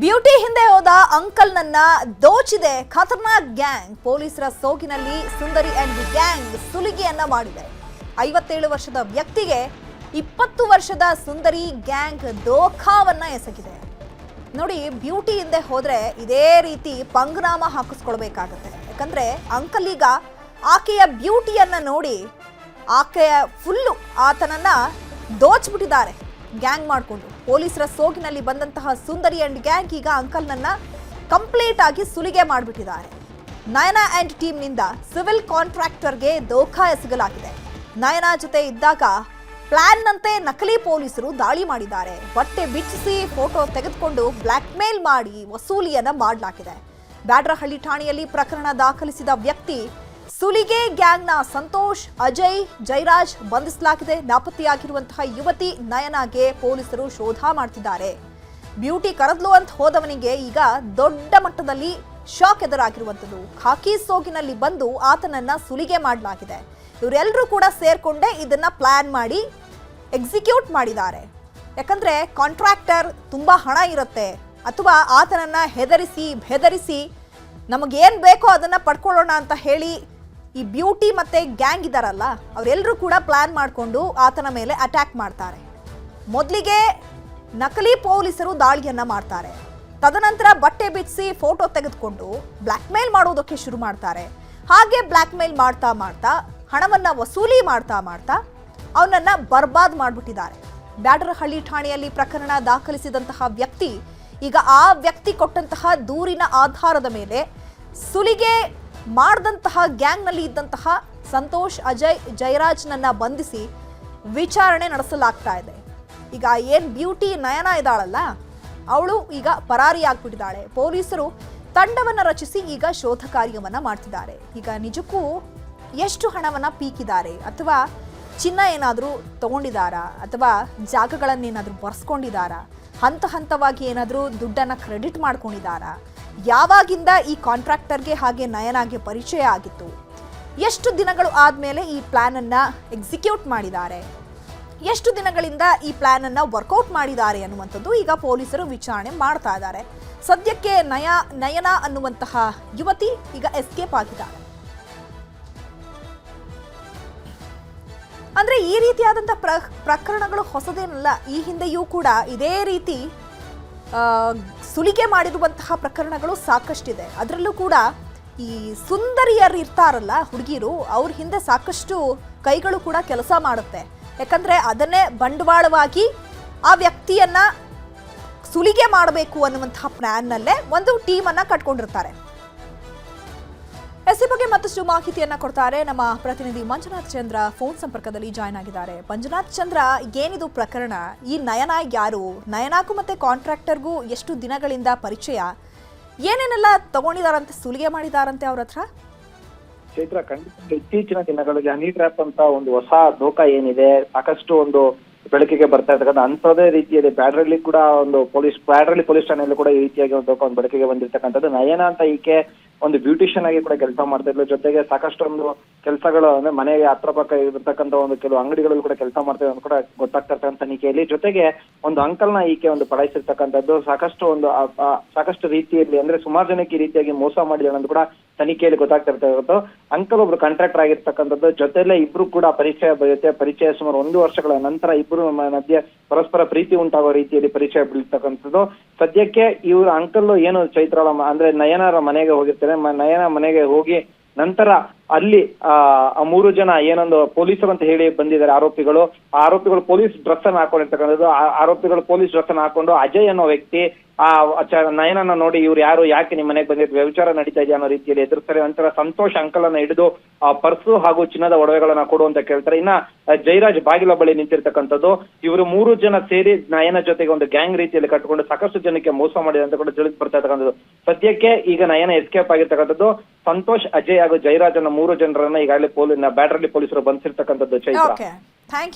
Beauty ಹಿಂದೆ ಹೋದ uncle ನನ್ನ ದೋಚಿದೆ. ಖತರ್ನಾಕ್ ಗ್ಯಾಂಗ್ ಪೊಲೀಸರ ಸೋಗಿನಲ್ಲಿ ಸುಂದರಿ ಅಂಡ್ ಗ್ಯಾಂಗ್ ಸುಲಿಗೆಯನ್ನ ಮಾಡಿದೆ. ಐವತ್ತೇಳು ವರ್ಷದ ವ್ಯಕ್ತಿಗೆ ಇಪ್ಪತ್ತು ವರ್ಷದ ಸುಂದರಿ ಗ್ಯಾಂಗ್ ದೋಖಾವನ್ನ ಎಸಗಿದೆ. ನೋಡಿ, ಬ್ಯೂಟಿ ಹಿಂದೆ ಹೋದ್ರೆ ಇದೇ ರೀತಿ ಪಂಗ್ನಾಮ ಹಾಕಿಸ್ಕೊಳ್ಬೇಕಾಗತ್ತೆ. ಯಾಕಂದ್ರೆ ಅಂಕಲ್ ಈಗ ಆಕೆಯ ಬ್ಯೂಟಿಯನ್ನ ನೋಡಿ ಆಕೆಯ ಫುಲ್ಲು ಆತನನ್ನ ದೋಚ್ಬಿಟ್ಟಿದ್ದಾರೆ. ಗ್ಯಾಂಗ್ ಮಾಡಿಕೊಂಡು ಪೊಲೀಸರ ಸೋಗಿನಲ್ಲಿ ಬಂದಂತಹ ಸುಂದರಿ ಅಂಡ್ ಗ್ಯಾಂಗ್ ಈಗ ಅಂಕಲ್ನನ್ನ ಕಂಪ್ಲೀಟ್ ಆಗಿ ಸುಲಿಗೆ ಮಾಡಿಬಿಟ್ಟಿದ್ದಾರೆ. ನಯನಾ ಅಂಡ್ ಟೀಮ್ನಿಂದ ಸಿವಿಲ್ ಕಾಂಟ್ರಾಕ್ಟರ್ಗೆ ದೋಖಾ ಎಸಗಲಾಗಿದೆ. ನಯನಾ ಜೊತೆ ಇದ್ದಾಗ ಪ್ಲಾನ್ನಂತೆ ನಕಲಿ ಪೊಲೀಸರು ದಾಳಿ ಮಾಡಿದ್ದಾರೆ. ಬಟ್ಟೆ ಬಿಚ್ಚಿಸಿ ಫೋಟೋ ತೆಗೆದುಕೊಂಡು ಬ್ಲ್ಯಾಕ್ ಮೇಲ್ ಮಾಡಿ ವಸೂಲಿಯನ್ನು ಮಾಡಲಾಗಿದೆ. ಬ್ಯಾಡ್ರಹಳ್ಳಿ ಠಾಣೆಯಲ್ಲಿ ಪ್ರಕರಣ ದಾಖಲಿಸಿದ ವ್ಯಕ್ತಿ ಸುಲಿಗೆ ಗ್ಯಾಂಗ್ನ ಸಂತೋಷ್, ಅಜಯ್, ಜೈರಾಜ್ ಬಂಧಿಸಲಾಗಿದೆ. ನಾಪತ್ತೆಯಾಗಿರುವಂತಹ ಯುವತಿ ನಯನಾಗೆ ಪೊಲೀಸರು ಶೋಧ ಮಾಡ್ತಿದ್ದಾರೆ. ಬ್ಯೂಟಿ ಕರದ್ಲು ಅಂತ ಹೋದವನಿಗೆ ಈಗ ದೊಡ್ಡ ಮಟ್ಟದಲ್ಲಿ ಶಾಕ್ ಎದುರಾಗಿರುವಂಥದ್ದು. ಖಾಕಿ ಸೋಗಿನಲ್ಲಿ ಬಂದು ಆತನನ್ನ ಸುಲಿಗೆ ಮಾಡಲಾಗಿದೆ. ಇವರೆಲ್ಲರೂ ಕೂಡ ಸೇರ್ಕೊಂಡೇ ಇದನ್ನ ಪ್ಲಾನ್ ಮಾಡಿ ಎಕ್ಸಿಕ್ಯೂಟ್ ಮಾಡಿದ್ದಾರೆ. ಯಾಕಂದ್ರೆ ಕಾಂಟ್ರಾಕ್ಟರ್ ತುಂಬಾ ಹಣ ಇರುತ್ತೆ. ಅಥವಾ ಆತನನ್ನ ಹೆದರಿಸಿ, ಬೆದರಿಸಿ ನಮಗೇನ್ ಬೇಕೋ ಅದನ್ನ ಪಡ್ಕೊಳ್ಳೋಣ ಅಂತ ಹೇಳಿ ಈ ಬ್ಯೂಟಿ ಮತ್ತೆ ಗ್ಯಾಂಗ್ ಇದಾರಲ್ಲ ಅವರೆಲ್ಲರೂ ಕೂಡ ಪ್ಲಾನ್ ಮಾಡಿಕೊಂಡು ಆತನ ಮೇಲೆ ಅಟ್ಯಾಕ್ ಮಾಡ್ತಾರೆ. ಮೊದಲಿಗೆ ನಕಲಿ ಪೊಲೀಸರು ದಾಳಿಯನ್ನ ಮಾಡ್ತಾರೆ. ತದನಂತರ ಬಟ್ಟೆ ಬಿಚ್ಚಿಸಿ ಫೋಟೋ ತೆಗೆದುಕೊಂಡು ಬ್ಲ್ಯಾಕ್ ಮೇಲ್ ಮಾಡೋದಕ್ಕೆ ಶುರು ಮಾಡ್ತಾರೆ. ಹಾಗೆ ಬ್ಲ್ಯಾಕ್ ಮೇಲ್ ಮಾಡ್ತಾ ಮಾಡ್ತಾ, ಹಣವನ್ನ ವಸೂಲಿ ಮಾಡ್ತಾ ಮಾಡ್ತಾ ಅವನನ್ನ ಬರ್ಬಾದ್ ಮಾಡಿಬಿಟ್ಟಿದ್ದಾರೆ. ಬ್ಯಾಡರಹಳ್ಳಿ ಠಾಣೆಯಲ್ಲಿ ಪ್ರಕರಣ ದಾಖಲಿಸಿದಂತಹ ವ್ಯಕ್ತಿ, ಈಗ ಆ ವ್ಯಕ್ತಿ ಕೊಟ್ಟಂತಹ ದೂರಿನ ಆಧಾರದ ಮೇಲೆ ಸುಲಿಗೆ ಮಾಡಿದಂತಹ ಗ್ಯಾಂಗ್ನಲ್ಲಿ ಇದ್ದಂತಹ ಸಂತೋಷ್ ಅಜಯ್ ಜಯರಾಜ್ನನ್ನ ಬಂಧಿಸಿ ವಿಚಾರಣೆ ನಡೆಸಲಾಗ್ತಾ ಇದೆ. ಈಗ ಏನ್ ಬ್ಯೂಟಿ ನಯನ ಇದ್ದಾಳಲ್ಲ, ಅವಳು ಈಗ ಪರಾರಿಯಾಗ್ಬಿಟ್ಟಿದ್ದಾಳೆ. ಪೊಲೀಸರು ತಂಡವನ್ನ ರಚಿಸಿ ಈಗ ಶೋಧ ಕಾರ್ಯವನ್ನ ಮಾಡ್ತಿದ್ದಾರೆ. ಈಗ ನಿಜಕ್ಕೂ ಎಷ್ಟು ಹಣವನ್ನ ಪೀಕಿದ್ದಾರೆ ಅಥವಾ ಚಿನ್ನ ಏನಾದರೂ ತಗೊಂಡಿದ್ದಾರಾ ಅಥವಾ ಜಾಗಗಳನ್ನೇನಾದರೂ ಬರ್ಸ್ಕೊಂಡಿದ್ದಾರಾ? ಹಂತ ಹಂತವಾಗಿ ಏನಾದರೂ ದುಡ್ಡನ್ನ ಕ್ರೆಡಿಟ್ ಮಾಡ್ಕೊಂಡಿದ್ದಾರಾ? ಯಾವಾಗಿಂದ ಈ ಕಾಂಟ್ರಾಕ್ಟರ್ಗೆ ಹಾಗೆ ನಯನಾಗೆ ಪರಿಚಯ ಆಗಿತ್ತು? ಎಷ್ಟು ದಿನಗಳು ಆದಮೇಲೆ ಈ ಪ್ಲಾನನ್ನು ಎಕ್ಸಿಕ್ಯೂಟ್ ಮಾಡಿದ್ದಾರೆ? ಎಷ್ಟು ದಿನಗಳಿಂದ ಈ ಪ್ಲಾನ್ ಅನ್ನ ವರ್ಕೌಟ್ ಮಾಡಿದ್ದಾರೆ ಅನ್ನುವಂಥದ್ದು ಈಗ ಪೊಲೀಸರು ವಿಚಾರಣೆ ಮಾಡ್ತಾ ಇದ್ದಾರೆ. ಸದ್ಯಕ್ಕೆ ನಯ, ನಯನ ಅನ್ನುವಂತಹ ಯುವತಿ ಈಗ ಎಸ್ಕೇಪ್ ಆಗಿದ್ದಾರೆ ಅಂದ್ರೆ ಈ ರೀತಿಯಾದಂತಹ ಪ್ರ ಪ್ರಕರಣಗಳು ಹೊಸದೇನಲ್ಲ, ಈ ಹಿಂದೆಯೂ ಕೂಡ ಇದೇ ರೀತಿ ಸುಲಿಗೆ ಮಾಡಿರುವಂತಹ ಪ್ರಕರಣಗಳು ಸಾಕಷ್ಟಿದೆ. ಅದರಲ್ಲೂ ಕೂಡ ಈ ಸುಂದರಿಯರು ಇರ್ತಾರಲ್ಲ ಹುಡುಗಿರು, ಅವ್ರ ಹಿಂದೆ ಸಾಕಷ್ಟು ಕೈಗಳು ಕೂಡ ಕೆಲಸ ಮಾಡುತ್ತೆ. ಯಾಕಂದ್ರೆ ಅದನ್ನೇ ಬಂಡವಾಳವಾಗಿ ಆ ವ್ಯಕ್ತಿಯನ್ನ ಸುಲಿಗೆ ಮಾಡಬೇಕು ಅನ್ನುವಂತಹ ಪ್ಲಾನ್ನಲ್ಲೇ ಒಂದು ಟೀಮನ್ನು ಕಟ್ಕೊಂಡಿರ್ತಾರೆ. ಎಸ್ ಬಗ್ಗೆ ಮತ್ತಷ್ಟು ಮಾಹಿತಿಯನ್ನ ಕೊಡ್ತಾರೆ ನಮ್ಮ ಪ್ರತಿನಿಧಿ ಮಂಜುನಾಥ್ ಚಂದ್ರ ಫೋನ್ ಸಂಪರ್ಕದಲ್ಲಿ ಜಾಯ್ನ್ ಆಗಿದ್ದಾರೆ. ಮಂಜುನಾಥ್ ಚಂದ್ರ, ಏನಿದು ಪ್ರಕರಣ? ಈ ನಯನ ಯಾರು? ನಯನಾಗೂ ಮತ್ತೆ ಕಾಂಟ್ರಾಕ್ಟರ್ಗೂ ಎಷ್ಟು ದಿನಗಳಿಂದ ಪರಿಚಯ? ಏನೇನೆಲ್ಲ ತಗೊಂಡಿದಾರಂತೆ, ಸುಲಿಗೆ ಮಾಡಿದಾರಂತೆ ಅವ್ರ ಹತ್ರ? ಚೈತ್ರ, ಖಂಡಿತ ಇತ್ತೀಚಿನ ದಿನಗಳಲ್ಲಿ ಹನಿ ಟ್ರ್ಯಾಪ್ ಅಂತ ಒಂದು ಹೊಸ ಲೋಕ ಏನಿದೆ, ಸಾಕಷ್ಟು ಒಂದು ಬೆಳಕಿಗೆ ಬರ್ತಾ ಇರ್ತಕ್ಕಂಥ ಅಂಥದೇ ರೀತಿಯಲ್ಲಿ ಬ್ಯಾಡ್ರಲ್ಲಿ ಕೂಡ ಒಂದು ಪೊಲೀಸ್, ಬ್ಯಾಡ್ರಲ್ಲಿ ಪೊಲೀಸ್ ಠಾಣೆಯಲ್ಲಿ ಕೂಡ ಈ ರೀತಿಯಾಗಿ ಒಂದು ಒಂದು ಬೆಳಕಿಗೆ ಬಂದಿರ್ತಕ್ಕಂಥದ್ದು. ನಯನ ಅಂತ ಈಕೆ ಒಂದು ಬ್ಯೂಟಿಷಿಯನ್ ಆಗಿ ಕೂಡ ಕೆಲಸ ಮಾಡ್ತಾ ಇದ್ಲು. ಜೊತೆಗೆ ಸಾಕಷ್ಟು ಒಂದು ಕೆಲಸಗಳು, ಅಂದ್ರೆ ಮನೆಗೆ ಹತ್ರ ಪಕ್ಕ ಇರತಕ್ಕಂಥ ಒಂದು ಕೆಲವು ಅಂಗಡಿಗಳಲ್ಲಿ ಕೂಡ ಕೆಲಸ ಮಾಡ್ತಾ ಅಂತ ಕೂಡ ಗೊತ್ತಾಗ್ತಾ ಇರ್ತಕ್ಕಂಥ ತನಿಖೆಯಲ್ಲಿ. ಜೊತೆಗೆ ಒಂದು ಅಂಕಲ್ನ ಈಕೆ ಒಂದು ಪಡಾಯಿಸಿರ್ತಕ್ಕಂಥದ್ದು ಸಾಕಷ್ಟು ಒಂದು ಸಾಕಷ್ಟು ರೀತಿಯಲ್ಲಿ, ಅಂದ್ರೆ ಸುಮಾರು ಜನಕ್ಕೆ ಈ ರೀತಿಯಾಗಿ ಮೋಸ ಮಾಡಿದಾಳೆ ಅಂತ ಕೂಡ ತನಿಖೆಯಲ್ಲಿ ಗೊತ್ತಾಗ್ತಾ ಇರ್ತಕ್ಕಂಥದ್ದು ಅಂಕಲ್ ಒಬ್ರು ಕಾಂಟ್ರಾಕ್ಟರ್ ಆಗಿರ್ತಕ್ಕಂಥದ್ದು ಜೊತೆಲೆ ಇಬ್ರು ಕೂಡ ಪರಿಚಯ ಬೀಳುತ್ತೆ ಪರಿಚಯ ಸುಮಾರು ಒಂದು ವರ್ಷಗಳ ನಂತರ ಇಬ್ರು ಮಧ್ಯೆ ಪರಸ್ಪರ ಪ್ರೀತಿ ಉಂಟಾಗೋ ರೀತಿಯಲ್ಲಿ ಪರಿಚಯ ಬೀಳ್ತಕ್ಕಂಥದ್ದು. ಸದ್ಯಕ್ಕೆ ಇವ್ರ ಅಂಕಲ್ ಏನು ಚೈತ್ರಾಳ ಅಂದ್ರೆ ನಯನರ ಮನೆಗೆ ಹೋಗಿರ್ತಾರೆ. ನಯನ ಮನೆಗೆ ಹೋಗಿ ನಂತರ ಅಲ್ಲಿ, ಆ ಮೂರು ಜನ ಏನೊಂದು ಪೊಲೀಸರು ಅಂತ ಹೇಳಿ ಬಂದಿದ್ದಾರೆ ಆರೋಪಿಗಳು. ಆರೋಪಿಗಳು ಪೊಲೀಸ್ ಡ್ರೆಸ್ ಅನ್ನು ಹಾಕೊಂಡಿರ್ತಕ್ಕಂಥದ್ದು ಆರೋಪಿಗಳು ಪೊಲೀಸ್ ಡ್ರೆಸ್ ಅನ್ನು ಹಾಕೊಂಡು ಅಜಯ್ ಅನ್ನೋ ವ್ಯಕ್ತಿ, ಆ ನಯನನ್ನ ನೋಡಿ ಇವ್ರು ಯಾರು, ಯಾಕೆ ನಿಮ್ಮ ಮನೆಗೆ ಬಂದಿದ್ದು ವ್ಯವಿಚಾರ ನಡೀತಾ ಇದೆ ಅನ್ನೋ ರೀತಿಯಲ್ಲಿ ಎದುರಿಸ್ತಾರೆ. ನಂತರ ಸಂತೋಷ್ ಅಂಕಲ್ ಹಿಡಿದು, ಆ, ಪರ್ಸು ಹಾಗೂ ಚಿನ್ನದ ಒಡವೆಗಳನ್ನ ಕೊಡು ಅಂತ ಕೇಳ್ತಾರೆ. ಇನ್ನ ಜೈರಾಜ್ ಬಾಗಿಲ ಬಳಿ ನಿಂತಿರ್ತಕ್ಕಂಥದ್ದು. ಇವರು ಮೂರು ಜನ ಸೇರಿ ನಯನ ಜೊತೆಗೆ ಒಂದು ಗ್ಯಾಂಗ್ ರೀತಿಯಲ್ಲಿ ಕಟ್ಟಿಕೊಂಡು ಸಾಕಷ್ಟು ಜನಕ್ಕೆ ಮೋಸ ಮಾಡಿದೆ ಅಂತ ಕೂಡ ತಿಳಿದು ಬರ್ತಾ ಇರ್ತಕ್ಕಂಥದ್ದು. ಸದ್ಯಕ್ಕೆ ಈಗ ನಯನ ಎಸ್ಕೇಪ್ ಆಗಿರ್ತಕ್ಕಂಥದ್ದು. ಸಂತೋಷ್ ಅಜಯ್ ಹಾಗೂ ಜಯರಾಜ್ ಅನ್ನೋ ಮೂರು ಜನರನ್ನ ಈಗಾಗಲೇ ಪೊಲೀಸ್ ಬ್ಯಾಟ್ರಲ್ಲಿ ಪೊಲೀಸರು ಬಂಧಿಸಿರ್ತಕ್ಕಂಥದ್ದು ಚೈತ್ರ.